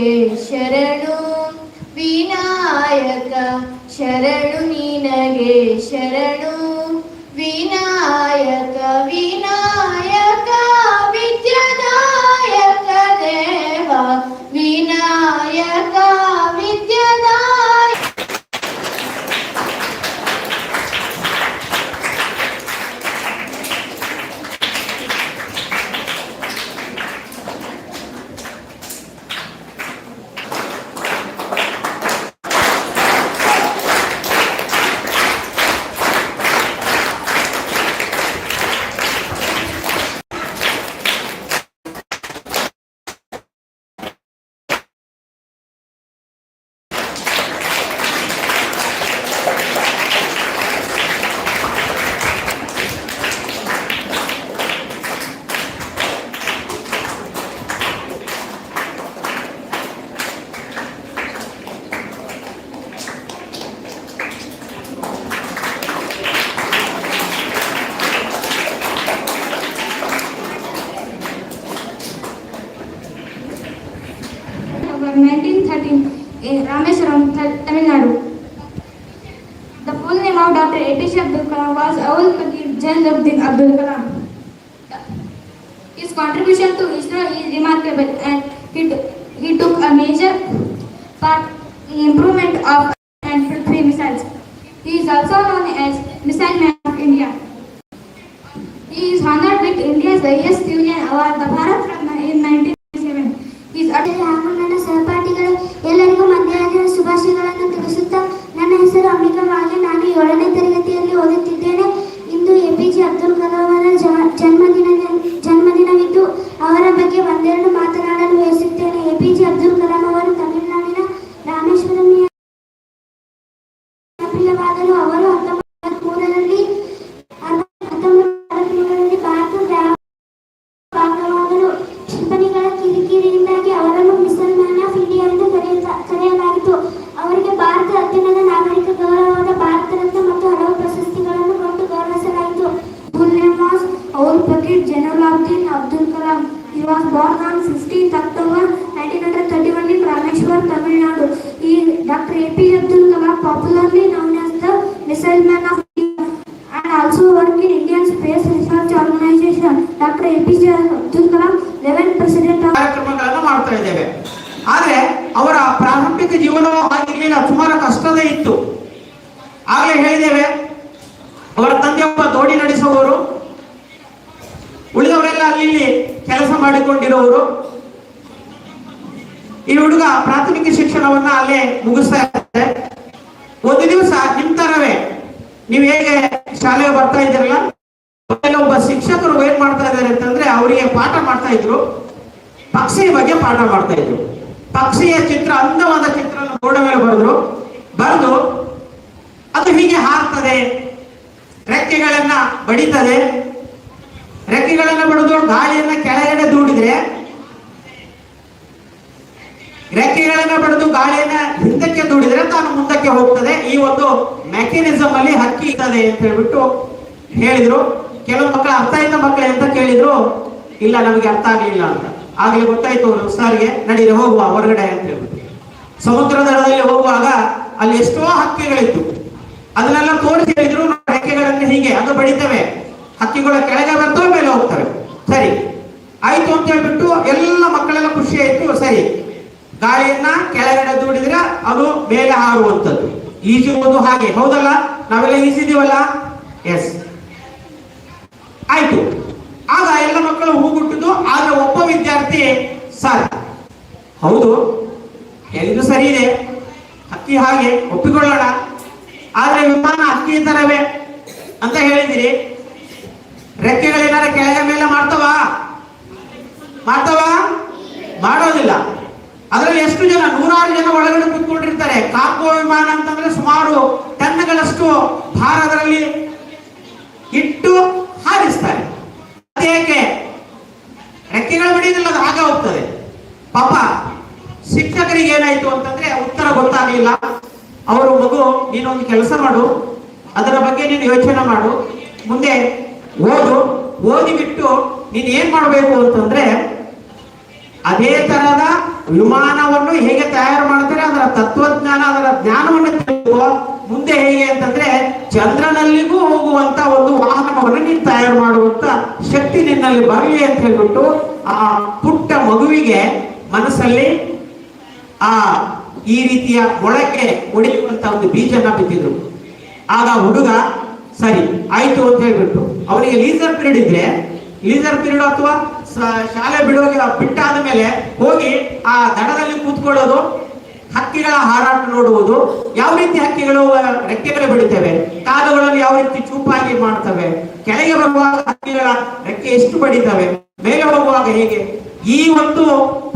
ನಿನಗೆ ಶರಣು October 1913 Rameswaram, Tamil Nadu. The full name of Dr. APJ Abdul Kalam was Awul Pakir Jainuddin Abdul Kalam. His contribution to ISRO is remarkable and he, he took a major part in improvement of born on 15th October 1931 in Rameshwar, Tamil Nadu. He, Dr. APJ Abdul Kalam, popularly known as the Missile Man of India, and also worked in Indian Space Research Organization. Dr. APJ ನೀವು ಹೇಗೆ ಶಾಲೆಗೆ ಬರ್ತಾ ಇದ್ದೀರಲ್ಲ? ಒಬ್ಬ ಶಿಕ್ಷಕರು ಏನ್ ಮಾಡ್ತಾ ಇದ್ದಾರೆ ಅಂತಂದ್ರೆ ಅವರಿಗೆ ಪಾಠ ಮಾಡ್ತಾ ಇದ್ರು. ಪಕ್ಷಿ ಬಗ್ಗೆ ಪಾಠ ಮಾಡ್ತಾ ಇದ್ರು. ಪಕ್ಷಿಯ ಚಿತ್ರ, ಅಂದವಾದ ಚಿತ್ರ ಬೋರ್ಡ್ ಮೇಲೆ ಬರೆದ್ರು. ಬರೆದು ಅದು ಹೀಗೆ ಹಾರ್ತದೆ. ರೆಕ್ಕೆಗಳನ್ನ ಬಡಿತದೆ. ರೆಕ್ಕೆಗಳನ್ನ ಬಡಿದು ಗಾಳಿಯನ್ನ ಕೆಳಗಡೆ ದೂಡಿದ್ರೆ ರೆಕ್ಕೆಗಳನ್ನ ಪಡೆದು ಗಾಳಿಯನ್ನ ಹಿಂದಕ್ಕೆ ದೂಡಿದ್ರೆ ತಾನು ಮುಂದಕ್ಕೆ ಹೋಗ್ತದೆ. ಈ ಒಂದು ಮೆಕ್ಯಾನಿಸಮ್ ಅಲ್ಲಿ ಹಕ್ಕಿ ಇರ್ತದೆ ಅಂತ ಹೇಳ್ಬಿಟ್ಟು ಹೇಳಿದ್ರು. ಕೆಲವು ಮಕ್ಕಳ ಅರ್ಥ ಇದ್ದ ಮಕ್ಕಳು ಎಂತ ಕೇಳಿದ್ರು. ಇಲ್ಲ, ನಮಗೆ ಅರ್ಥ ಆಗಲಿಲ್ಲ ಅಂತ. ಆಗ್ಲಿ ಗೊತ್ತಾಯ್ತು ಅವರು ಸಾರಿಗೆ, ನಡೀರಿ, ಹೋಗುವ, ಹೊರಗಡೆ ಅಂತ ಹೇಳ್ಬಿಟ್ಟು. ಸಮುದ್ರ ದಡದಲ್ಲಿ ಹೋಗುವಾಗ ಅಲ್ಲಿ ಎಷ್ಟೋ ಹಕ್ಕಿಗಳಿತ್ತು. ಅದನ್ನೆಲ್ಲ ತೋರಿಸಿ ಹೇಳಿದ್ರು ರೆಕ್ಕೆಗಳನ್ನ ಹೀಗೆ, ಅದು ಬಡಿತವೆ. ಹಕ್ಕಿಗಳ ಕೆಳಗೆ ಬರ್ತವೆ ಮೇಲೆ ಹೋಗ್ತವೆ. ಸರಿ. ಆಯ್ತು ಅಂತ ಹೇಳ್ಬಿಟ್ಟು ಎಲ್ಲ ಮಕ್ಕಳೆಲ್ಲ ಖುಷಿ ಆಯ್ತು. ಸರಿ. ಗಾಳಿಯನ್ನ ಕೆಳಗಡೆ ದೂಡಿದ್ರೆ ಅದು ಮೇಲೆ ಹಾರುವಂಥದ್ದು. ಈಜುವುದು ಹಾಗೆ. ಹೌದಲ್ಲ? ನಾವೆಲ್ಲ ಈಜಿದೀವಲ್ಲ ಎಸ್ ಆಯ್ತು. ಆಗ ಎಲ್ಲ ಮಕ್ಕಳು ಹೂಗುಟ್ಟಿದ್ದು, ಆದ್ರೆ ಒಬ್ಬ ವಿದ್ಯಾರ್ಥಿ ಸರ್. ಹೌದು. ಹೇಳಿದ್ದು ಸರಿ ಇದೆ. ಹಕ್ಕಿ ಹಾಗೆ ಒಪ್ಪಿಕೊಳ್ಳೋಣ. ಆದ್ರೆ ವಿಮಾನ ಹಕ್ಕಿ ತರವೇ ಅಂತ ಹೇಳಿದಿರಿ. ರೆಕ್ಕೆಗಳೇನಾರ ಕೆಳಗೆ ಮೇಲೆ ಮಾಡ್ತವಾ? ಮಾಡ್ತವಾ? ಮಾಡೋದಿಲ್ಲ. ಅದರಲ್ಲಿ ಎಷ್ಟು ಜನ, ನೂರಾರು ಜನ ಒಳಗಡೆ ಕೂತ್ಕೊಂಡಿರ್ತಾರೆ. ಕಾರ್ಗೋ ವಿಮಾನ ಅಂತಂದ್ರೆ ಸುಮಾರು ಟನ್ಗಳಷ್ಟು ಭಾರ ಅದರಲ್ಲಿ ಇಟ್ಟು ಹಾರಿಸ್ತಾರೆ. ಅದೇಕೆ ರೆಕ್ಕೆಗಳು ಬಡಿಯೋದಿಲ್ಲ, ಅದು ಆಗ ಹೋಗ್ತದೆ. ಪಾಪ, ಶಿಕ್ಷಕರಿಗೆ ಏನಾಯ್ತು ಅಂತಂದ್ರೆ ಉತ್ತರ ಗೊತ್ತಾಗಲಿಲ್ಲ. ಅವರು, ಮಗು, ನೀನೊಂದು ಕೆಲಸ ಮಾಡು. ಅದರ ಬಗ್ಗೆ ನೀನು ಯೋಚನೆ ಮಾಡು. ಮುಂದೆ ಓದು. ಓದಿ ಬಿಟ್ಟು ನೀನು ಏನ್ ಮಾಡಬೇಕು ಅಂತಂದ್ರೆ ಅದೇ ತರಹದ ವಿಮಾನವನ್ನು ಹೇಗೆ ತಯಾರು ಮಾಡ್ತಾರೆ, ಅದರ ತತ್ವಜ್ಞಾನ, ಅದರ ಜ್ಞಾನವನ್ನು ತಿಳಿಯುವ ಮುಂದೆ ಹೇಗೆ ಅಂತಂದ್ರೆ ಚಂದ್ರನಲ್ಲಿಗೂ ಹೋಗುವಂತ ಒಂದು ವಾಹನವನ್ನು ನೀನು ತಯಾರು ಮಾಡುವಂತ ಶಕ್ತಿ ನಿನ್ನಲ್ಲಿ ಬರಲಿ ಅಂತ ಹೇಳ್ಬಿಟ್ಟು ಆ ಪುಟ್ಟ ಮಗುವಿಗೆ ಮನಸ್ಸಲ್ಲಿ ಆ ಈ ರೀತಿಯ ಮೊಳಕೆ ಒಡೆಯುವಂತ ಒಂದು ಬೀಜನ ಬಿದ್ದಿದ್ರು ಆಗ ಹುಡುಗ, ಸರಿ, ಆಯ್ತು ಅಂತ ಹೇಳ್ಬಿಟ್ಟು ಅವನಿಗೆ ಲೀಸರ್ ಪೀರಿಯಡ್ ಇದ್ರೆ ಲೀಸರ್ ಪೀರಿಯಡ್ ಅಥವಾ ಶಾಲೆ ಬಿಡುವಾಗ ಬಿಟ್ಟಾದ ಮೇಲೆ ಹೋಗಿ ಆ ದಡದಲ್ಲಿ ಕೂತ್ಕೊಳ್ಳೋದು, ಹಕ್ಕಿಗಳ ಹಾರಾಟ ನೋಡುವುದು, ಯಾವ ರೀತಿ ಹಕ್ಕಿಗಳು ರೆಕ್ಕೆ ಮೇಲೆ ಬಿಡುತ್ತವೆ ಕಾಲುಗಳನ್ನು ಯಾವ ರೀತಿ ಚೂಪಾಗಿ ಮಾಡ್ತವೆ, ಕೆಳಗೆ ಬರುವಾಗ ಹಕ್ಕಿಗಳ ರೆಕ್ಕೆ ಎಷ್ಟು ಬಡಿತವೆ, ಮೇಲೆ ಹೋಗುವಾಗ ಹೇಗೆ? ಈ ಒಂದು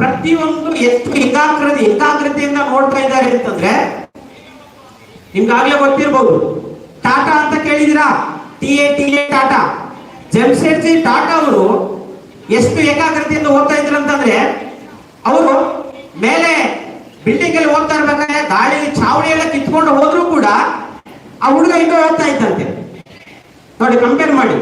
ಪ್ರತಿಯೊಂದು ಎಷ್ಟು ಏಕಾಗ್ರತೆ, ಏಕಾಗ್ರತೆಯಿಂದ ನೋಡ್ತಾ ಇದ್ದಾರೆ ಅಂತಂದ್ರೆ, ನಿಮ್ಗಾಗ್ಲೇ ಗೊತ್ತಿರ್ಬೋದು. ಟಾಟಾ ಅಂತ ಕೇಳಿದಿರಾ T A T A Tata. Jamshedji Tata ಅವರು ಎಷ್ಟು ಏಕಾಗ್ರತೆಯಿಂದ ಓದ್ತಾ ಇದ್ರು ಅಂತಂದ್ರೆ, ಅವರು ಮೇಲೆ ಬಿಲ್ಡಿಂಗ್ ಅಲ್ಲಿ ಹೋಗ್ತಾ ಇರ್ಬೇಕಾದ್ರೆ ಗಾಳಿ ಚಾವಣಿ ಎಲ್ಲ ಕಿತ್ಕೊಂಡು ಹೋದ್ರು ಕೂಡ ಆ ಹುಡುಗ ಇನ್ನೂ ಓದ್ತಾ ಇದ್ದಂತೆ. ನೋಡಿ ಕಂಪೇರ್ ಮಾಡಿ.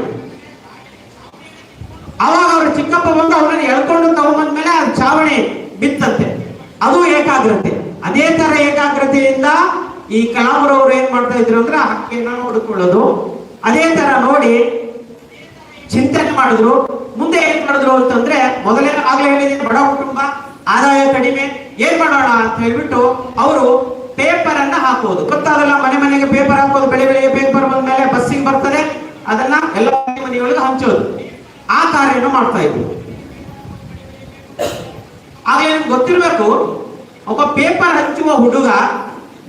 ಅವಾಗ ಅವ್ರ ಚಿಕ್ಕಪ್ಪ ಬಂದು ಅವ್ರನ್ನ ಎಳ್ಕೊಂಡು ಮೇಲೆ ಅದು ಚಾವಣಿ ಬಿತ್ತಂತೆ. ಅದು ಏಕಾಗ್ರತೆ. ಅದೇ ತರ ಏಕಾಗ್ರತೆಯಿಂದ ಈ ಕಲಾಮರವರು ಏನ್ ಮಾಡ್ತಾ ಇದ್ರು ಅಂದ್ರೆ ಹಕ್ಕಿನ ನೋಡಿಕೊಳ್ಳೋದು ಅದೇ ತರ ನೋಡಿ ಚಿಂತನೆ ಮಾಡಿದ್ರು. ಮುಂದೆ ಏನ್ ಮಾಡಿದ್ರು ಅಂತಂದ್ರೆ ಮೊದಲೇ ಆಗ್ಲೇ ಹೇಳಿದ್ದೀನಿ, ಬಡ ಕುಟುಂಬ, ಆದಾಯ ಕಡಿಮೆ, ಏನ್ ಮಾಡೋಣ ಅಂತ ಹೇಳ್ಬಿಟ್ಟು ಅವರು ಪೇಪರ್ ಅನ್ನ ಹಾಕೋದು ಗೊತ್ತಾಗಲ್ಲ, ಮನೆ ಮನೆಗೆ ಪೇಪರ್ ಹಾಕೋದು, ಬೆಳೆ ಬೆಳಿಗ್ಗೆ ಪೇಪರ್ ಬಂದ್ಮೇಲೆ ಬಸ್ಸಿಗೆ ಬರ್ತದೆ, ಅದನ್ನ ಎಲ್ಲ ಮನೆ ಮನೆಯೊಳಗೆ ಹಂಚೋದು. ಆ ಕಾರ್ಯನ ಮಾಡ್ತಾ ಇದ್ರು. ಆಗ್ಲೇ ನಿಮ್ಗೆ ಗೊತ್ತಿರ್ಬೇಕು, ಒಬ್ಬ ಪೇಪರ್ ಹಂಚುವ ಹುಡುಗ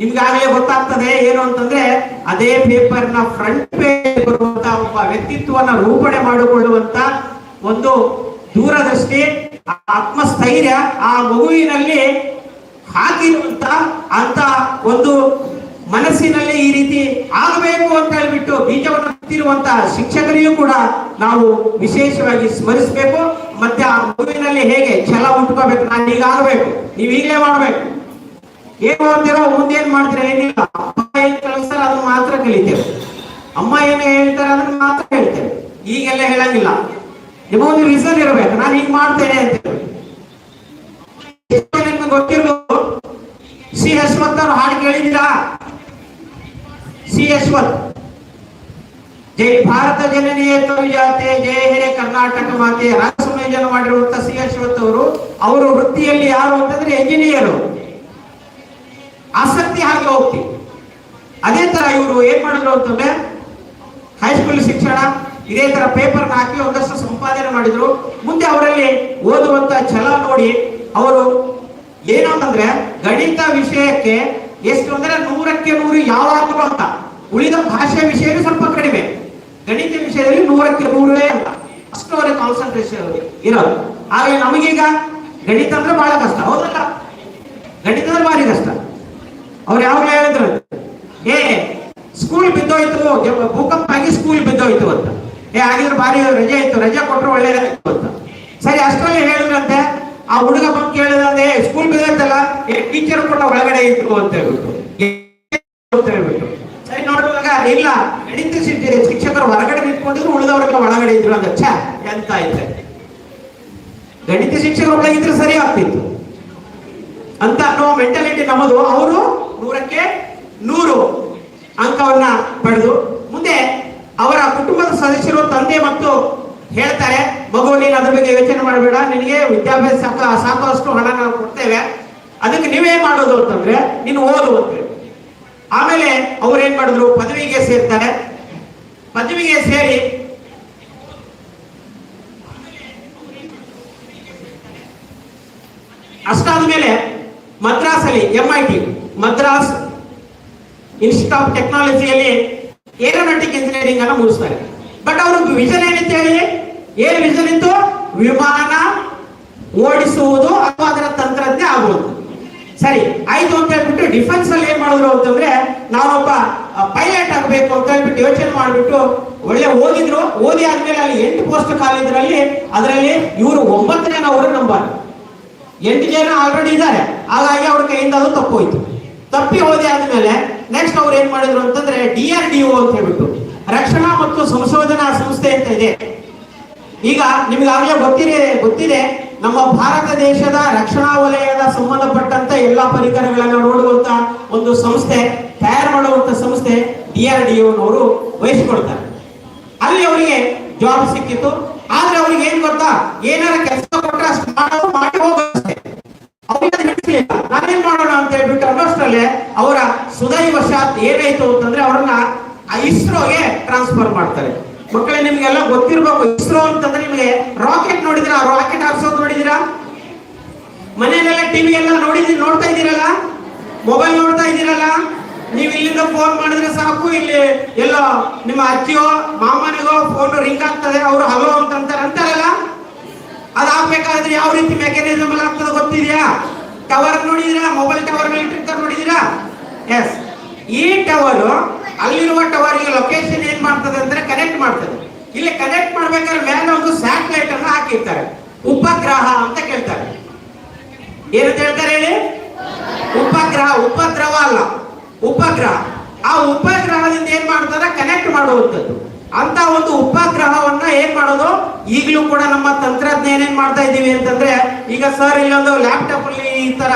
ನಿಮ್ಗಾಗಲೇ ಗೊತ್ತಾಗ್ತದೆ ಏನು ಅಂತಂದ್ರೆ ಅದೇ ಪೇಪರ್ನ ಫ್ರಂಟ್ ಪೇಜ್ ಬರುವಂತ ಒಬ್ಬ ವ್ಯಕ್ತಿತ್ವವನ್ನು ರೂಪಣೆ ಮಾಡಿಕೊಳ್ಳುವಂತ ಒಂದು ದೂರದೃಷ್ಟಿ, ಆತ್ಮಸ್ಥೈರ್ಯ, ಆ ಮಗುವಿನಲ್ಲಿ ಹಾಕಿರುವಂತ ಅಂತ ಒಂದು ಮನಸ್ಸಿನಲ್ಲಿ ಈ ರೀತಿ ಆಗಬೇಕು ಅಂತ ಹೇಳ್ಬಿಟ್ಟು ಬೀಜವನ್ನು ಬಿತ್ತಿರುವಂತ ಶಿಕ್ಷಕರಿಗೂ ಕೂಡ ನಾವು ವಿಶೇಷವಾಗಿ ಸ್ಮರಿಸಬೇಕು. ಮತ್ತೆ ಆ ಮಗುವಿನಲ್ಲಿ ಹೇಗೆ ಛಲ ಉಟ್ಕೋಬೇಕು ನಾನು ಈಗ ಆಗಬೇಕು ನೀವು ಈಗಲೇ ಮಾಡ್ಬೇಕು. ಏನ್ ಓದ್ತೀರೋ ಮುಂದೆ ಏನ್ ಮಾಡ್ತೀರಾ ಏನಿಲ್ಲ. ಅಮ್ಮ ಏನ್ ಕಳಿಸ್ತಾರ ಅದನ್ನ ಮಾತ್ರ ಕಲಿತೇವೆ. ಅಮ್ಮ ಏನು ಹೇಳ್ತಾರ ಅದನ್ನ ಮಾತ್ರ ಹೇಳ್ತೇವೆ. ಈಗೆಲ್ಲ ಹೇಳಂಗಿಲ್ಲ. ನಿಮಗೊಂದು ರೀಸನ್ ಇರಬೇಕು. ನಾನು ಈಗ ಮಾಡ್ತೇನೆ ಅಂತ ನಿಮ್ಗೆ ಗೊತ್ತಿರ್ಬೋದು ಸಿ ಯಶ್ವಂತ್ ಅವ್ರು ಹಾಡು ಕೇಳಿದ್ದೀರಾ? ಸಿ ಯಶ್ವಂತ್. ಜೈ ಭಾರತ ಜನನಿಯ ಜಾತೆ ಜಯ ಹೇ ಕರ್ನಾಟಕ ಮಾತೆ ರಾಜ ಸಂಯೋಜನೆ ಮಾಡಿರುವಂತ ಸಿ ಯಶ್ವಂತ್ ಅವರು ಅವರು ವೃತ್ತಿಯಲ್ಲಿ ಯಾರು ಅಂತಂದ್ರೆ ಎಂಜಿನಿಯರು ಆಸಕ್ತಿ ಹಾಗೆ ಹೋಗ್ತಿ ಅದೇ ತರ ಇವರು ಏನ್ ಮಾಡಿದ್ರು ಅಂತಂದ್ರೆ ಹೈಸ್ಕೂಲ್ ಶಿಕ್ಷಣ, ಇದೇ ತರ ಪೇಪರ್ ಹಾಕಿ ಒಂದಷ್ಟು ಸಂಪಾದನೆ ಮಾಡಿದ್ರು. ಮುಂದೆ ಅವರಲ್ಲಿ ಓದುವಂತ ಛಲ ನೋಡಿ ಅವರು ಏನು ಗಣಿತ ವಿಷಯಕ್ಕೆ ಎಷ್ಟು ಅಂದ್ರೆ ನೂರಕ್ಕೆ ನೂರು ಯಾವಾಗಲೂ ಅಂತ. ಉಳಿದ ಭಾಷೆ ವಿಷಯ ಸ್ವಲ್ಪ ಕಡಿಮೆ. ಗಣಿತ ವಿಷಯದಲ್ಲಿ ನೂರಕ್ಕೆ ನೂರೇ ಅಂತ. ಅಷ್ಟು ಅವರ ಕಾನ್ಸಂಟ್ರೇಷನ್ ಇರೋದು. ಆದ್ರೆ ನಮಗೀಗ ಗಣಿತ ಅಂದ್ರೆ ಬಹಳ ಕಷ್ಟ. ಹೌದಲ್ಲ? ಗಣಿತ ಅಂದ್ರೆ ಭಾರಿ ಕಷ್ಟ. ಅವ್ರು ಯಾವಾಗಲೂ ಹೇಳಿದ್ರು? ಏ ಸ್ಕೂಲ್ ಬಿದ್ದೋಯ್ತು ಭೂಕಂಪ ಆಗಿ ಸ್ಕೂಲ್ ಬಿದ್ದೋಯ್ತು ಅಂತ. ಏ ಆಗಿದ್ರೆ ಭಾರಿ ರಜೆ ಇತ್ತು, ರಜೆ ಕೊಟ್ರು ಒಳ್ಳೇದಾಯ್ತು ಅಂತ. ಸರಿ, ಅಷ್ಟರಲ್ಲಿ ಹೇಳಿದ್ರಂತೆ, ಆ ಹುಡುಗ ಬಂದು ಕೇಳಿದ್ರೆ ಸ್ಕೂಲ್ ಬಿದ್ದೋಯ್ತಲ್ಲ, ಏ ಟೀಚರ್ ಕೂಡ ಒಳಗಡೆ ಇತ್ತು ಅಂತ ಹೇಳ್ಬಿಟ್ಟು. ಅಂತ ಸರಿ, ನೋಡುವಾಗ, ಇಲ್ಲ ಗಣಿತ ಶಿಕ್ಷ- ಶಿಕ್ಷಕರು ಹೊರಗಡೆ ನಿಂತ್ಕೊಂಡಿದ್ರು, ಉಳಿದವರೆಲ್ಲ ಒಳಗಡೆ ಇದ್ರು ಅಂತ ಛ, ಎಂತ ಐತೆ ಗಣಿತ ಶಿಕ್ಷಕರು ಒಳಗಿದ್ರೆ ಸರಿ ಆಗ್ತಿತ್ತು. ಅಂತ ಅನ್ನೋ ಮೆಂಟಾಲಿಟಿ ನಮ್ಮದು. ಅವರು ನೂರಕ್ಕೆ ನೂರು ಅಂಕವನ್ನ ಪಡೆದು ಮುಂದೆ ಅವರ ಕುಟುಂಬದ ಸದಸ್ಯರು ತಂದೆ ಮತ್ತು ಹೇಳ್ತಾರೆ, ಮಗು, ನೀನು ಅದ್ರ ಬಗ್ಗೆ ಯೋಚನೆ ಮಾಡಬೇಡ, ನಿನಗೆ ವಿದ್ಯಾಭ್ಯಾಸ ಸಾಕು, ಸಾಕಷ್ಟು ಹಣ ನಾವು ಕೊಡ್ತೇವೆ. ಅದಕ್ಕೆ ನೀವೇ ಮಾಡೋದು ಅಂತಂದ್ರೆ, ನೀನು ಓದು ಅಂತ ಆಮೇಲೆ ಅವ್ರು ಏನ್ ಮಾಡಿದ್ರು? ಪದವಿಗೆ ಸೇರ್ತಾರೆ. ಪದವಿಗೆ ಸೇರಿ ಅಷ್ಟಾದ ಮೇಲೆ ಮದ್ರಾಸಲ್ಲಿ M I T Madras institute of ಟೆಕ್ನಾಲಜಿಯಲ್ಲಿ aeronautic engineering ಅನ್ನು ಮುಗಿಸ್ತಾರೆ. ಬಟ್ ಅವ್ರ ವಿಷನ್ ಏನಿತ್ತು ಹೇಳಿ? ಏನು ವಿಷನ್ ಇತ್ತು? ವಿಮಾನ ಓಡಿಸುವುದು ಅಥವಾ ಅದರ ತಂತ್ರಜ್ಞ ಆಗುವುದು. ಸರಿ, ಆಯ್ತು ಅಂತ ಹೇಳ್ಬಿಟ್ಟು ಡಿಫೆನ್ಸ್ ಅಲ್ಲಿ ಏನ್ ಮಾಡಿದ್ರು ಅಂತಂದ್ರೆ ನಾವೊಬ್ಬ ಪೈಲಟ್ ಆಗಬೇಕು ಅಂತ ಹೇಳ್ಬಿಟ್ಟು ಯೋಚನೆ ಮಾಡಿಬಿಟ್ಟು ಒಳ್ಳೆ ಓದಿದ್ರು. ಓದಿ ಆದ್ಮೇಲೆ ಅಲ್ಲಿ ಎಂಟು ಪೋಸ್ಟ್ ಕಾಲಿದ್ರಲ್ಲಿ ಅದರಲ್ಲಿ ಇವರು ಒಂಬತ್ತನೇ ಅವರು ನಂಬರ್ ಎಂಟು ಜನ ಆಲ್ರೆಡಿ ಇದ್ದಾರೆ. ಹಾಗಾಗಿ ಅವ್ರ ಕೈಯಿಂದ ಅದು ತಪ್ಪೋಯ್ತು ತಪ್ಪಿ ಹೋದೆ ಆದ್ಮೇಲೆ ನೆಕ್ಸ್ಟ್ ಅವ್ರು ಏನ್ ಮಾಡಿದ್ರು ಅಂತಂದ್ರೆ ಡಿ ಆರ್ ಡಿ ಒ ಅಂತ ಹೇಳ್ಬಿಟ್ಟು ರಕ್ಷಣಾ ಮತ್ತು ಸಂಶೋಧನಾ ಸಂಸ್ಥೆ ಅಂತ ಇದೆ. ಈಗ ನಿಮ್ಗಾಗಲೇ ಗೊತ್ತಿದೆ ಗೊತ್ತಿದೆ, ನಮ್ಮ ಭಾರತ ದೇಶದ ರಕ್ಷಣಾ ವಲಯದ ಸಂಬಂಧಪಟ್ಟಂತ ಎಲ್ಲಾ ಪರಿಕರಗಳನ್ನ ನೋಡುವಂತ ಒಂದು ಸಂಸ್ಥೆ, ತಯಾರು ಮಾಡುವಂತ ಸಂಸ್ಥೆ ಡಿ ಆರ್ ಡಿ ಅಲ್ಲಿ ಅವರಿಗೆ ಜಾಬ್ ಸಿಕ್ಕಿತ್ತು. ಆದ್ರೆ ಅವ್ರಿಗೆ ಏನ್ ಗೊತ್ತಾ? ಏನಾರ ಕೆಲಸ ಮಾಡೋದು ಮಾಡಿ ಹೋಗುತ್ತೆ ಅನ್ನೋಷ್ಟರಲ್ಲೇ ಅವರ ಸುದೈವಶಾತ್ ಏನಾಯ್ತು ಅಂತಂದ್ರೆ ಅವ್ರನ್ನ ಇಸ್ರೋಗೆ ಟ್ರಾನ್ಸ್ಫರ್ ಮಾಡ್ತಾರೆ. ಮಕ್ಕಳೇ, ನಿಮ್ಗೆಲ್ಲ ಗೊತ್ತಿರ್ಬೇಕು, ಇಸ್ರೋ ಅಂತಂದ್ರೆ ನಿಮಗೆ ರಾಕೆಟ್ ನೋಡಿದಿರಾ? ರಾಕೆಟ್ ಹಾರಿಸೋದು ನೋಡಿದಿರಾ? ಮನೆಯಲ್ಲೆಲ್ಲ ಟಿವಿ ಎಲ್ಲ ನೋಡಿದ್ರಿ ನೋಡ್ತಾ ಇದ್ದೀರಲ್ಲ? ಮೊಬೈಲ್ ನೋಡ್ತಾ ಇದ್ದೀರಲ್ಲ? ನೀವು ಇಲ್ಲಿಂದ ಫೋನ್ ಮಾಡಿದ್ರೆ ಸಾಕು, ಇಲ್ಲಿ ಎಲ್ಲ ನಿಮ್ಮ ಅಜ್ಜಿಯೋ, ಮಾಮನಿಗೋ ಫೋನ್ ರಿಂಗ್ ಆಗ್ತದೆ, ಅವರು ಹಲೋ ಅಂತ ಅಂತಾರೆ ಅಂತಾರಲ್ಲ? ಅದಾಗ್ಬೇಕಾದ್ರೆ ಯಾವ ರೀತಿ ಮೆಕ್ಯಾನಿಸಮ್ ಎಲ್ಲ ಆಗ್ತದೆ ಗೊತ್ತಿದ್ಯಾ? ಟವರ್ ನೋಡಿದಿರಾ? ಮೊಬೈಲ್ ಟವರ್ ಇಟ್ಟಿರ್ತಾರೆ ನೋಡಿದಿರಾ? ಎಸ್ ಈ ಟವರ್ ಅಲ್ಲಿರುವ ಟವರ್ಗೆ ಲೊಕೇಶನ್ ಏನ್ ಮಾಡ್ತದೆ ಅಂದ್ರೆ ಕನೆಕ್ಟ್ ಮಾಡ್ತದೆ. ಇಲ್ಲಿ ಕನೆಕ್ಟ್ ಮಾಡ್ಬೇಕಾದ್ರೆ ಮೇಲೆ ಒಂದು ಸ್ಯಾಟಲೈಟ್ ಅನ್ನು ಹಾಕಿರ್ತಾರೆ. ಉಪಗ್ರಹ ಅಂತ ಕೇಳ್ತಾರೆ. ಏನಂತ ಹೇಳ್ತಾರೆ ಹೇಳಿ? ಉಪಗ್ರಹ, ಉಪದ್ರವ ಅಲ್ಲ. ಉಪಗ್ರಹ. ಆ ಉಪಗ್ರಹದಿಂದ ಏನ್ ಮಾಡ್ತಾರೆ ಕನೆಕ್ಟ್ ಮಾಡುವಂಥದ್ದು. ಅಂತ ಒಂದು ಉಪಗ್ರಹವನ್ನ ಏನ್ ಮಾಡೋದು? ಈಗಲೂ ಕೂಡ ನಮ್ಮ ತಂತ್ರಜ್ಞಾನ ಏನ್ ಮಾಡ್ತಾ ಇದ್ದೀವಿ ಅಂತಂದ್ರೆ, ಈಗ ಸರ್ ಇಲ್ಲೊಂದು ಲ್ಯಾಪ್ಟಾಪ್ ಅಲ್ಲಿ ಈ ತರ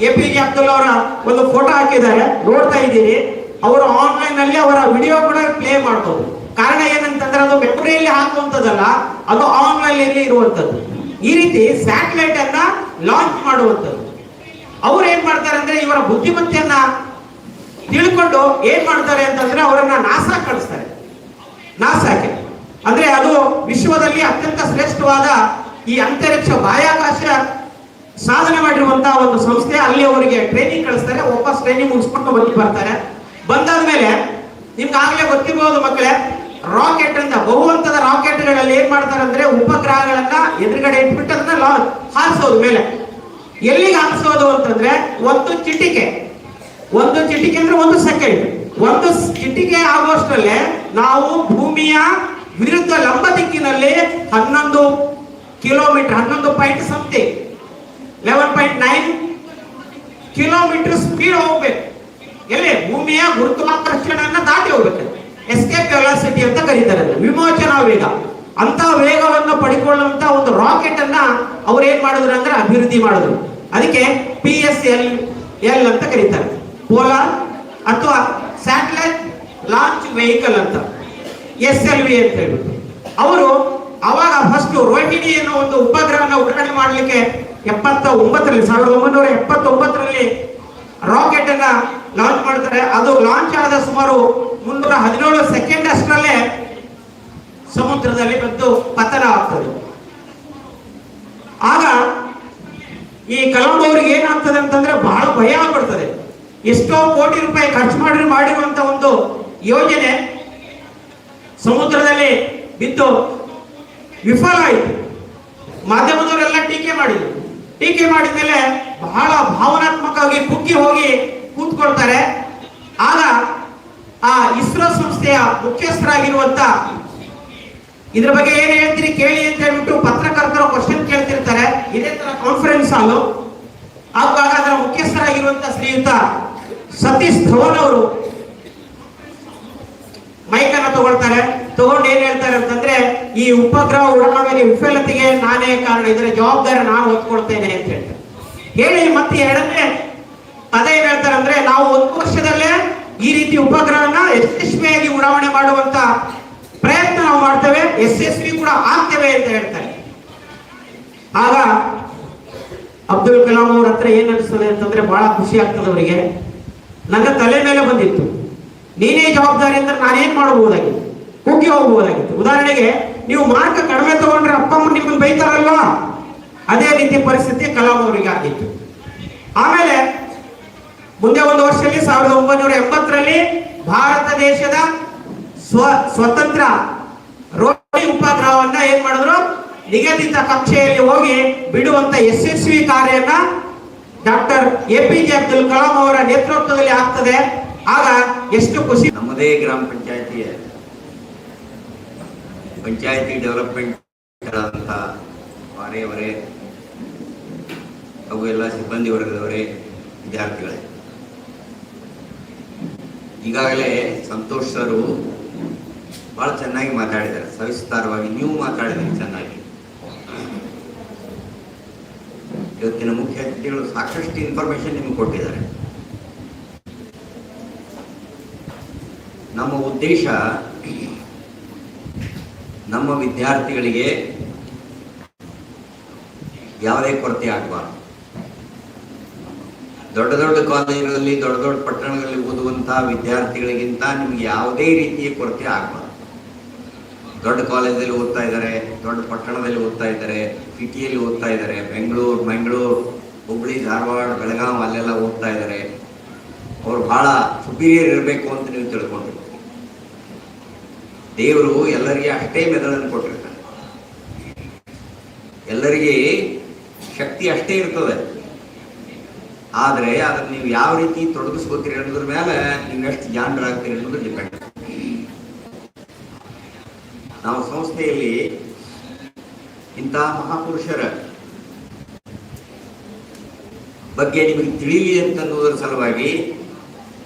ಎ ಪಿ ಜೆ ಅಬ್ದುಲ್ ಅವರ ಒಂದು ಫೋಟೋ ಹಾಕಿದ್ದಾರೆ. ನೋಡ್ತಾ ಇದ್ದೀರಿ. ಅವರು ಆನ್ಲೈನ್ ಅಲ್ಲಿ ಅವರ ವಿಡಿಯೋ ಕೂಡ ಪ್ಲೇ ಮಾಡ್ಬೋದು. ಕಾರಣ ಏನಂತಂದ್ರೆ, ಅದು ಮೆಮೊರಿಯಲ್ಲಿ ಹಾಕುವಂಥದ್ದಲ್ಲ, ಅದು ಆನ್ಲೈನ್ ಅಲ್ಲಿ ಇರುವಂತದ್ದು ಈ ರೀತಿ ಸ್ಯಾಟಲೈಟ್ ಅನ್ನ ಲಾಂಚ್ ಮಾಡುವಂಥದ್ದು. ಅವ್ರು ಏನ್ ಮಾಡ್ತಾರೆ ಅಂದ್ರೆ, ಇವರ ಬುದ್ಧಿಮತ್ತೆಯನ್ನ ತಿಳ್ಕೊಂಡು ಏನ್ ಮಾಡ್ತಾರೆ ಅಂತಂದ್ರೆ, ಅವರನ್ನ ನಾಸ ಕಳಿಸ್ತಾರೆ. ನಾಸಾಕ್ಕೆ ಅಂದ್ರೆ ಅದು ವಿಶ್ವದಲ್ಲಿ ಅತ್ಯಂತ ಶ್ರೇಷ್ಠವಾದ ಈ ಅಂತರಿಕ್ಷ ಬಾಹ್ಯಾಕಾಶ ಸಾಧನೆ ಮಾಡಿರುವಂತಹ ಒಂದು ಸಂಸ್ಥೆ. ಅಲ್ಲಿ ಅವರಿಗೆ ಟ್ರೈನಿಂಗ್ ಕಳಿಸ್ತಾರೆ, ವಾಪಸ್ ಟ್ರೈನಿಂಗ್ ಮುಗಿಸ್ಕೊಂಡು ಬಂದು ಬರ್ತಾರೆ. ಬಂದಾದ್ಮೇಲೆ ನಿಮ್ಗೆ ಆಗ್ಲೇ ಗೊತ್ತಿರಬಹುದು ಮಕ್ಕಳೇ ರಾಕೆಟ್ ಅಂತ ಬಹುವಂತದ ರಾಕೆಟ್ಗಳಲ್ಲಿ ಏನ್ ಮಾಡ್ತಾರೆ ಅಂದ್ರೆ ಉಪಗ್ರಹಗಳನ್ನ ಎದುರುಗಡೆ ಇಟ್ಬಿಟ್ಟು ಅದನ್ನ ಹಾರಿಸೋದು ಮೇಲೆ. ಎಲ್ಲಿಗೆ ಹಾರಿಸೋದು ಅಂತಂದ್ರೆ ಒಂದು ಚಿಟಿಕೆ. ಒಂದು ಚಿಟಿಕೆ ಅಂದ್ರೆ ಒಂದು ಸೆಕೆಂಡ್ ಒಂದು ಚಿಟಿಕೆ ಆಗುವಷ್ಟರಲ್ಲೇ ನಾವು ಭೂಮಿಯ ವಿರುದ್ಧ ಲಂಬ ದಿಕ್ಕಿನಲ್ಲಿ ಹನ್ನೊಂದು ಕಿಲೋಮೀಟರ್, ಹನ್ನೊಂದು point something eleven point nine kilometre speed ಹೋಗ್ಬೇಕು. ಎಲ್ಲಿ? ಭೂಮಿಯ ಗುರುತ್ವಾಕರ್ಷಣೆಯನ್ನ ದಾಟಿ ಹೋಗ್ಬೇಕು. ಎಸ್ಕೇಪ್ ವೆಲಾಸಿಟಿ ಅಂತ ಕರೀತಾರೆ. ವಿಮೋಚನಾ ವೇಗ. ಅಂತ ವೇಗವನ್ನು ಪಡ್ಕೊಳ್ಳುವಂತ ಒಂದು ರಾಕೆಟ್ ಅನ್ನ ಅವ್ರು ಏನ್ ಮಾಡಿದ್ರು ಅಂದ್ರೆ ಅಭಿವೃದ್ಧಿ ಮಾಡಿದ್ರು. ಅದಕ್ಕೆ ಪಿ ಎಸ್ ಎಲ್ ಎಲ್ ಅಂತ ಕರೀತಾರೆ. ಪೋಲಾರ್ ಅಥವಾ ಸ್ಯಾಟಲೈಟ್ ಲಾಂಚ್ ವೆಹಿಕಲ್ ಅಂತ ಎಸ್ ಎಲ್ ವಿ ಅಂತ ಹೇಳ್ಬಿಟ್ಟು ಅವರು ಅವಾಗ ಫಸ್ಟ್ ರೋಹಿಣಿ ಅನ್ನೋ ಒಂದು ಉಪಗ್ರಹನ ಉಡಾವಣೆ ಮಾಡಲಿಕ್ಕೆ ಎಪ್ಪತ್ತ ಒಂಬತ್ತರಲ್ಲಿ ಸಾವಿರದ ಒಂಬೈನೂರ ಎಪ್ಪತ್ತೊಂಬತ್ತರಲ್ಲಿ ರಾಕೆಟ್ ಅನ್ನ ಲಾಂಚ್ ಮಾಡ್ತಾರೆ. ಅದು ಲಾಂಚ್ ಆದ ಸುಮಾರು ಮುನ್ನೂರ ಹದಿನೇಳು ಸೆಕೆಂಡ್ ಅಷ್ಟರಲ್ಲೇ ಸಮುದ್ರದಲ್ಲಿ ಬಂದು ಪತನ ಆಗ್ತದೆ. ಆಗ ಈ ಕಲಾಂ ಅವ್ರಿಗೆ ಏನಾಗ್ತದೆ ಅಂತಂದ್ರೆ ಬಹಳ ಭಯ ಆಗ್ಬಿಡ್ತದೆ. ಎಷ್ಟೋ ಕೋಟಿ ರೂಪಾಯಿ ಖರ್ಚು ಮಾಡಿ ಮಾಡಿರುವಂತ ಒಂದು ಯೋಜನೆ ಸಮುದ್ರದಲ್ಲಿ ಬಿದ್ದು ವಿಫಲ ಆಯಿತು. ಮಾಧ್ಯಮದವರೆಲ್ಲ ಟೀಕೆ ಮಾಡಿದ್ರು. ಟೀಕೆ ಮಾಡಿದ ಮೇಲೆ ಬಹಳ ಭಾವನಾತ್ಮಕವಾಗಿ ಕುಗ್ಗಿ ಹೋಗಿ ಕೂತ್ಕೊಳ್ತಾರೆ. ಆಗ ಆ ಇಸ್ರೋ ಸಂಸ್ಥೆಯ ಮುಖ್ಯಸ್ಥರಾಗಿರುವಂತ ಇದ್ರ ಬಗ್ಗೆ ಏನ್ ಹೇಳ್ತೀರಿ ಕೇಳಿ ಅಂತ ಹೇಳ್ಬಿಟ್ಟು ಪತ್ರಕರ್ತರು ಕ್ವಶನ್ ಕೇಳ್ತಿರ್ತಾರೆ. ಇದೇ ತರ ಕಾನ್ಫರೆನ್ಸ್ ಹಾಲು? ಆವಾಗ ಅದರ ಮುಖ್ಯಸ್ಥರಾಗಿರುವಂತಹ ಶ್ರೀಯುತ ಸತೀಶ್ ಧವನ್ ಅವರು ಮೈಕನ್ನ ತಗೊಳ್ತಾರೆ. ತಗೊಂಡು ಏನ್ ಹೇಳ್ತಾರೆ ಅಂತಂದ್ರೆ, ಈ ಉಪಗ್ರಹ ಉಡಾವಣೆ ವಿಫಲತೆಗೆ ನಾನೇ ಕಾರಣ, ಇದರ ಜವಾಬ್ದಾರಿ ನಾನು ಹೊತ್ಕೊಳ್ತೇನೆ ಅಂತ ಹೇಳ್ತಾರೆ. ಹೇಳಿ, ಮತ್ತೆ ಎರಡನೇ ಅದೇ ಏನ್ ಹೇಳ್ತಾರೆ ಅಂದ್ರೆ, ನಾವು ಒಂದು ವರ್ಷದಲ್ಲೇ ಈ ರೀತಿ ಉಪಗ್ರಹನ ಯಶಸ್ವಿಯಾಗಿ ಉಡಾವಣೆ ಮಾಡುವಂತ ಪ್ರಯತ್ನ ನಾವು ಮಾಡ್ತೇವೆ, ಯಶಸ್ವಿ ಕೂಡ ಆಗ್ತೇವೆ ಅಂತ ಹೇಳ್ತಾರೆ. ಆಗ ಅಬ್ದುಲ್ ಕಲಾಂ ಅವ್ರ ಹತ್ರ ಏನ್ ಅನಿಸ್ತದೆ ಅಂತಂದ್ರೆ ಬಹಳ ಖುಷಿ ಆಗ್ತದೆ ಅವರಿಗೆ. ನನ್ನ ತಲೆ ಮೇಲೆ ಬಂದಿತ್ತು. ನೀನೇ ಜವಾಬ್ದಾರಿ ಅಂದ್ರೆ ನಾನೇನ್ ಮಾಡಬಹುದಾಗಿತ್ತು ಕುಗ್ಗಿ ಹೋಗಬಹುದಾಗಿತ್ತು ಉದಾಹರಣೆಗೆ, ನೀವು ಮಾರ್ಕ್ ಕಡಿಮೆ ತಗೊಂಡ್ರೆ ಅಪ್ಪ ಅಮ್ಮ ನಿಮ್ಮನ್ನು ಬೈತಾರಲ್ವಾ? ಅದೇ ರೀತಿ ಪರಿಸ್ಥಿತಿ ಕಲಾಂ ಅವರಿಗೆ ಆಗಿತ್ತು. ಆಮೇಲೆ, ಮುಂದೆ ಒಂದು ವರ್ಷದಲ್ಲಿ ಸಾವಿರದ ಒಂಬೈನೂರ ಎಂಬತ್ತರಲ್ಲಿ ಭಾರತ ದೇಶದ ಸ್ವ, ಸ್ವತಂತ್ರ ರೋಟರಿ ಉಪಗ್ರಹವನ್ನ ಏನ್ ಮಾಡಿದ್ರು? ನಿಗದಿತ ಕಕ್ಷೆಯಲ್ಲಿ ಹೋಗಿ ಬಿಡುವಂತ ಯಶಸ್ವಿ ಕಾರ್ಯನ doctor A P J Abdul Kalam ಅವರ ನೇತೃತ್ವದಲ್ಲಿ ಆಗ್ತದೆ. ಆಗ ಎಷ್ಟು ಖುಷಿ. ನಮ್ಮದೇ ಗ್ರಾಮ ಪಂಚಾಯತಿಯ ಪಂಚಾಯತಿ ಡೆವಲಪ್ಮೆಂಟ್ ಅವು ಹಾಗೂ ಎಲ್ಲ ಸಿಬ್ಬಂದಿ ವರ್ಗದವರೇ, ವಿದ್ಯಾರ್ಥಿಗಳೇ. ಈಗಾಗಲೇ ಸಂತೋಷ್ ಸರು ಬಹಳ ಚೆನ್ನಾಗಿ ಮಾತಾಡಿದ್ದಾರೆ. ಸವಿಸ್ತಾರವಾಗಿ ನೀವು ಮಾತಾಡಿದ್ರಿ ಚೆನ್ನಾಗಿ. ಇವತ್ತಿನ ಮುಖ್ಯ ಅತಿಥಿಗಳು ಸಾಕಷ್ಟು ಇನ್ಫಾರ್ಮೇಶನ್ ನಿಮಗೆ ಕೊಟ್ಟಿದ್ದಾರೆ. ನಮ್ಮ ಉದ್ದೇಶ ನಮ್ಮ ವಿದ್ಯಾರ್ಥಿಗಳಿಗೆ ಯಾವುದೇ ಕೊರತೆ ಆಗಬಾರ್ದು. ದೊಡ್ಡ ದೊಡ್ಡ ಕಾಲೇಜುಗಳಲ್ಲಿ ದೊಡ್ಡ ದೊಡ್ಡ ಪಟ್ಟಣಗಳಲ್ಲಿ ಓದುವಂತಹ ವಿದ್ಯಾರ್ಥಿಗಳಿಗಿಂತ ನಿಮ್ಗೆ ಯಾವುದೇ ರೀತಿಯ ಕೊರತೆ ಆಗಬಾರ್ದು. ದೊಡ್ಡ ಕಾಲೇಜಲ್ಲಿ ಓದ್ತಾ ಇದ್ದಾರೆ, ದೊಡ್ಡ ಪಟ್ಟಣದಲ್ಲಿ ಓದ್ತಾ ಇದ್ದಾರೆ ಸಿಟಿಯಲ್ಲಿ ಓದ್ತಾ ಇದ್ದಾರೆ. ಬೆಂಗಳೂರು, ಮಂಗಳೂರು ಹುಬ್ಳಿ ಧಾರವಾಡ ಬೆಳಗಾವಿ ಅಲ್ಲೆಲ್ಲ ಓದ್ತಾ ಇದ್ದಾರೆ. ಅವ್ರು ಬಹಳ ಸುಪೀರಿಯರ್ ಇರಬೇಕು ಅಂತ ನೀವು ತಿಳ್ಕೊಂಡಿರ್ತೀರಿ ದೇವರು ಎಲ್ಲರಿಗೆ ಅಷ್ಟೇ ಮೆದುಳನ್ನು ಕೊಟ್ಟಿರ್ತಾನೆ. ಎಲ್ಲರಿಗೆ ಶಕ್ತಿ ಅಷ್ಟೇ ಇರ್ತದೆ. ಆದರೆ ಅದನ್ನು ನೀವು ಯಾವ ರೀತಿ ತೊಡಗಿಸ್ಕೋತೀರಿ ಅನ್ನೋದ್ರ ಮೇಲೆ ನೀವು ಎಷ್ಟು ಜಾಣರಾಗ್ತೀರಿ ಅನ್ನೋದು ಡಿಪೆಂಡ್ ನಾವು ಸಂಸ್ಥೆಯಲ್ಲಿ ಇಂತಹ ಮಹಾಪುರುಷರ ಬಗ್ಗೆ ನಿಮಗೆ ತಿಳಿಯಲಿ ಅಂತನ್ನುವುದರ ಸಲುವಾಗಿ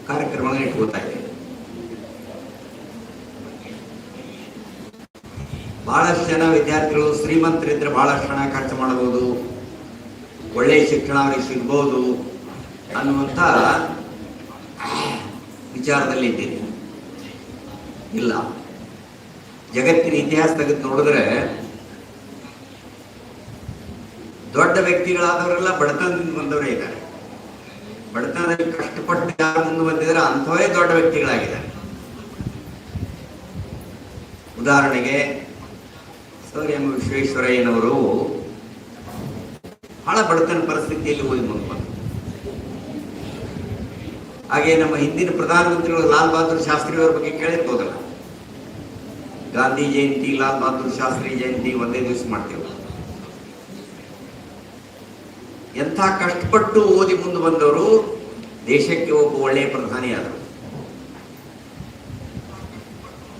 ಕಾರ್ಯಕ್ರಮಗಳನ್ನ ಇಟ್ಕೋತಾ ಇದೆ ಬಹಳಷ್ಟು ಜನ ವಿದ್ಯಾರ್ಥಿಗಳು ಶ್ರೀಮಂತರಿದ್ರೆ ಬಹಳಷ್ಟು ಹಣ ಖರ್ಚು ಮಾಡಬಹುದು ಒಳ್ಳೆಯ ಶಿಕ್ಷಣ ಅವರಿಗೆ ಸಿಗ್ಬೋದು ಅನ್ನುವಂಥ ವಿಚಾರದಲ್ಲಿ ಇದ್ದೀನಿ. ಇಲ್ಲ. ಜಗತ್ತಿನ ಇತಿಹಾಸ ತೆಗೆದು ನೋಡಿದ್ರೆ ದೊಡ್ಡ ವ್ಯಕ್ತಿಗಳಾದವರೆಲ್ಲ ಬಡತನದಿಂದ ಬಂದವರೇ ಇದ್ದಾರೆ. ಬಡತನದಲ್ಲಿ ಕಷ್ಟಪಟ್ಟು ಯಾರು ಮುಂದೆ ಬಂದಿದ್ದಾರೆ ಅಂಥವೇ ದೊಡ್ಡ ವ್ಯಕ್ತಿಗಳಾಗಿದ್ದಾರೆ. ಉದಾಹರಣೆಗೆ, ಸರ್ ಎಂ. ವಿಶ್ವೇಶ್ವರಯ್ಯನವರು ಬಹಳ ಬಡತನ ಪರಿಸ್ಥಿತಿಯಲ್ಲಿ ಹೋಗಿ ಮುಂದೆ ಹಾಗೆ ನಮ್ಮ ಹಿಂದಿನ ಪ್ರಧಾನಮಂತ್ರಿಗಳು ಲಾಲ್ ಬಹದ್ದೂರ್ ಶಾಸ್ತ್ರಿ ಅವರ ಬಗ್ಗೆ ಕೇಳಿರ್ಬೋದಲ್ಲ? ಗಾಂಧಿ ಜಯಂತಿ, ಲಾಲ್ ಬಹದ್ದೂರ್ ಶಾಸ್ತ್ರಿ ಜಯಂತಿ ಒಂದೇ ದಿವಸ ಮಾಡ್ತೇವೆ ಎಂಥ ಕಷ್ಟಪಟ್ಟು ಓದಿ ಮುಂದೆ ಬಂದವರು ದೇಶಕ್ಕೆ ಒಬ್ಬ ಒಳ್ಳೆಯ ಪ್ರಧಾನಿಯಾದರು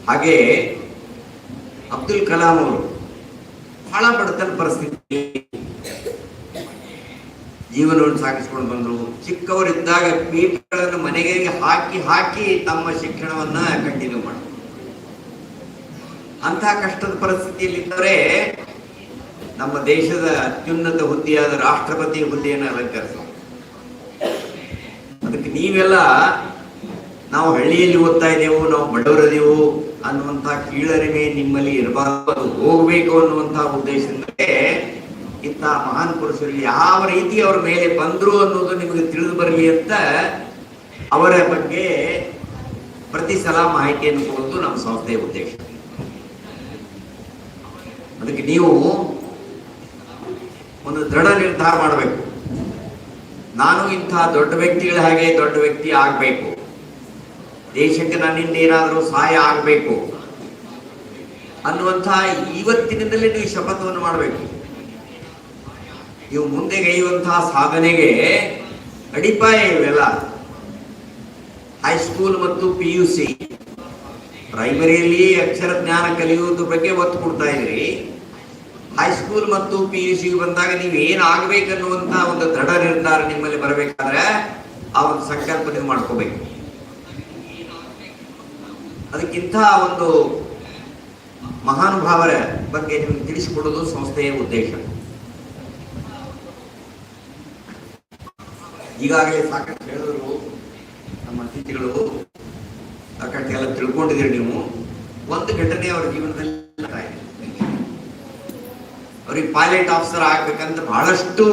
ಹಾಗೆ ಅಬ್ದುಲ್ ಕಲಾಂ ಅವರು ಬಹಳ ಬಡತನ ಪರಿಸ್ಥಿತಿ. ಜೀವನವನ್ನು ಸಾಗಿಸ್ಕೊಂಡು ಬಂದರು. ಚಿಕ್ಕವರಿದ್ದಾಗ ಪೀಪಗಳನ್ನು ಮನೆಗೆ ಹಾಕಿ ಹಾಕಿ ತಮ್ಮ ಶಿಕ್ಷಣವನ್ನ ಕಂಟಿನ್ಯೂ ಮಾಡಿದ್ರು. ಅಂತಹ ಕಷ್ಟದ ಪರಿಸ್ಥಿತಿಯಲ್ಲಿದ್ದರೆ ನಮ್ಮ ದೇಶದ ಅತ್ಯುನ್ನತ ಹುದ್ದೆಯಾದ ರಾಷ್ಟ್ರಪತಿ ಹುದ್ದೆಯನ್ನು ಅಲಂಕರಿಸ ಅದಕ್ಕೆ ನೀವೆಲ್ಲ ನಾವು ಹಳ್ಳಿಯಲ್ಲಿ ಓದ್ತಾ ಇದ್ದೇವು, ನಾವು ಬಡವರದೇವು ಅನ್ನುವಂತಹ ಕೀಳರಿಮೆ ನಿಮ್ಮಲ್ಲಿ ಇರಬಾರದು. ಹೋಗಬೇಕು ಅನ್ನುವಂಥ ಉದ್ದೇಶದಿಂದಲೇ ಇಂತಹ ಮಹಾನ್ ಪುರುಷರು ಯಾವ ರೀತಿ ಅವರ ಮೇಲೆ ಬಂದ್ರು ಅನ್ನೋದು ನಿಮಗೆ ತಿಳಿದು ಬರಲಿ ಅಂತ ಅವರ ಬಗ್ಗೆ ಪ್ರತಿ ಸಲ ಮಾಹಿತಿಯನ್ನು ಕೊಡುವುದು ನಮ್ಮ ಸಂಸ್ಥೆಯ ಉದ್ದೇಶ. ಅದಕ್ಕೆ ನೀವು ಒಂದು ದೃಢ ನಿರ್ಧಾರ ಮಾಡಬೇಕು. ನಾನು ಇಂತಹ ದೊಡ್ಡ ವ್ಯಕ್ತಿಗಳ ಹಾಗೆ ದೊಡ್ಡ ವ್ಯಕ್ತಿ ಆಗಬೇಕು. ದೇಶಕ್ಕೆ ನನ್ನಿಂದ ಏನಾದರೂ ಸಹಾಯ ಆಗಬೇಕು. ಅನ್ನುವಂತಹ ಇವತ್ತಿನಿಂದಲೇ ನೀವು ಶಪಥವನ್ನು ಮಾಡಬೇಕು. ನೀವು ಮುಂದೆ ಗೈಯುವಂತಹ ಸಾಧನೆಗೆ ಅಡಿಪಾಯ ಇವೆಲ್ಲ. ಹೈಸ್ಕೂಲ್ ಮತ್ತು ಪಿ ಯು ಸಿ ಪ್ರೈಮರಿಯಲ್ಲಿ ಅಕ್ಷರ ಜ್ಞಾನ ಕಲಿಯುವುದ್ರ ಬಗ್ಗೆ ಒತ್ತು ಕೊಡ್ತಾ ಇದ್ರಿ ಹೈಸ್ಕೂಲ್ ಮತ್ತು ಪಿ ಯು ಸಿ ಬಂದಾಗ ನೀವು ಏನ್ ಆಗ್ಬೇಕನ್ನುವಂತ ಒಂದು ದೃಢ ನಿರ್ಧಾರ ನಿಮ್ಮಲ್ಲಿ ಬರಬೇಕಾದ್ರೆ ಆ ಒಂದು ಸಂಕಲ್ಪ ನೀವು ಮಾಡ್ಕೋಬೇಕು. ಅದಕ್ಕಿಂತ ಒಂದು ಮಹಾನುಭಾವರ ಬಗ್ಗೆ ನಿಮ್ಗೆ ತಿಳಿಸಿಕೊಡೋದು ಸಂಸ್ಥೆಯ ಉದ್ದೇಶ. ಈಗಾಗಲೇ ಸಾಕಷ್ಟು ಹೇಳಿದ್ರು ನಮ್ಮ ಅತಿಥಿಗಳು, ಸಾಕಷ್ಟು ಎಲ್ಲ ತಿಳ್ಕೊಂಡಿದ್ದೀರಿ ನೀವು. ಒಂದು ಘಟನೆ ಅವರ ಜೀವನದಲ್ಲಿ. ಅವ್ರಿಗೆ ಪೈಲಟ್ ಆಫೀಸರ್ ಆಗ್ಬೇಕಂತ ಬಹಳಷ್ಟು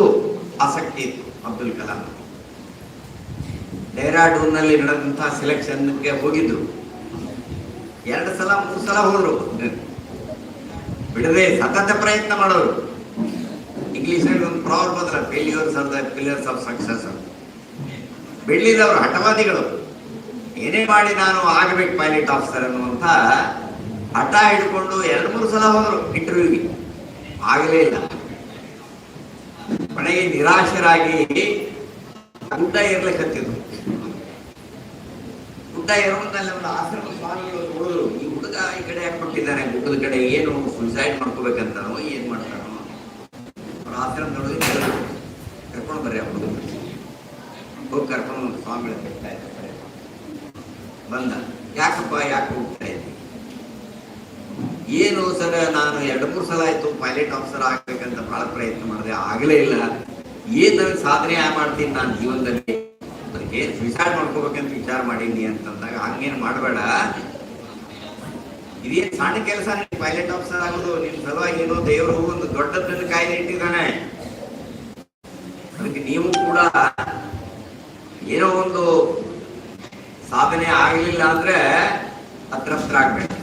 ಆಸಕ್ತಿ ಇತ್ತು ಅಬ್ದುಲ್ ಕಲಾಂ. ಡೆಹ್ರಾಡೂನ್ನಲ್ಲಿ ನಡೆದಂತಹ ಸೆಲೆಕ್ಷನ್ಗೆ ಹೋಗಿದ್ರು. ಎರಡು ಸಲ, ಮೂರು ಸಲ ಹೋದ್ರು. ಬಿಡದೆ ಸತತ ಪ್ರಯತ್ನ ಮಾಡೋರು. ಇಂಗ್ಲಿಷ್ ಅಲ್ಲಿ ಒಂದು ಪ್ರಾವರ್ ಬಂದ್ರ failures are the pillars of success ಬೆಳ್ಳಿದವರು ಹಠವಾದಿಗಳು. ಏನೇ ಮಾಡಿ ನಾನು ಆಗಬೇಕು ಪೈಲಟ್ ಆಫೀಸರ್ ಅನ್ನುವಂತ ಹಠ ಹಿಡ್ಕೊಂಡು ಎರಡು, ಮೂರು ಸಲ ಹೋದ್ರು ಇಂಟರ್ವ್ಯೂಗೆ ಆಗಲೇ ಇಲ್ಲ. ಕೊನೆಗೆ ನಿರಾಶರಾಗಿ ಗುಡ್ಡ ಏರ್ಲಿಕ್ಕತ್ತಿದ್ರು ಗುಡ್ಡ ಏರುವುದಲ್ಲಿ ಒಂದು ಆಶ್ರಮ ಸ್ವಾಮಿ ನೋಡಿದ್ರು ಈ ಹುಡುಗ ಈ ಕಡೆ ಕೊಟ್ಟಿದ್ದಾನೆ ಗುಡ್ಡದ ಕಡೆ ಏನು ಸುಸೈಡ್ ಮಾಡ್ಕೋಬೇಕಂತಾನೋ ಏನ್ ಮಾಡ್ತಾನೋ? ಅವ್ರ ಆಶ್ರಮ ಹೇಳಿದ್ರು, ಕರ್ಕೊಂಡು ಬರ್ರಿ ಹುಡುಗ. ಹೋಗಿ ಕರ್ಕೊಂಡು ಇದ್ದಾರೆ. ಬಂದ. ಯಾಕಪ್ಪ ಯಾಕೆ ಹೋಗ್ತಾ ಇದ್ದಿ ಏನು ಸರ್, ನಾನು ಎರಡು, ಮೂರು ಸಲ ಆಯ್ತು ಪೈಲಟ್ ಆಫೀಸರ್ ಆಗ್ಬೇಕಂತ ಬಹಳ ಪ್ರಯತ್ನ ಮಾಡಿದೆ. ಆಗಲೇ ಇಲ್ಲ. ಏನ್ ನನಗೆ ಸಾಧನೆ ಮಾಡ್ತೀನಿ ನಾನು ಜೀವನದಲ್ಲಿ? ಅದಕ್ಕೆ ಸುಸೈಡ್ ಮಾಡ್ಕೋಬೇಕಂತ ವಿಚಾರ ಮಾಡೀನಿ ಅಂತಂದಾಗ ಹಂಗೇನು ಮಾಡಬೇಡ. ಇದೇನ್ ಸಣ್ಣ ಕೆಲಸ ಪೈಲಟ್ ಆಫೀಸರ್ ಆಗೋದು ನಿಮ್ ಸಲುವಾಗಿ ಏನೋ ದೇವರು ಒಂದು ದೊಡ್ಡದನ್ನು ಕಾಯಿಲೆ ಇಟ್ಟಿದ್ದಾನೆ. ಅದಕ್ಕೆ ನೀವು ಕೂಡ ಏನೋ ಒಂದು ಸಾಧನೆ ಆಗಲಿಲ್ಲ ಅಂದ್ರೆ ಅತೃಪ್ತರಾಗ್ಬೇಕು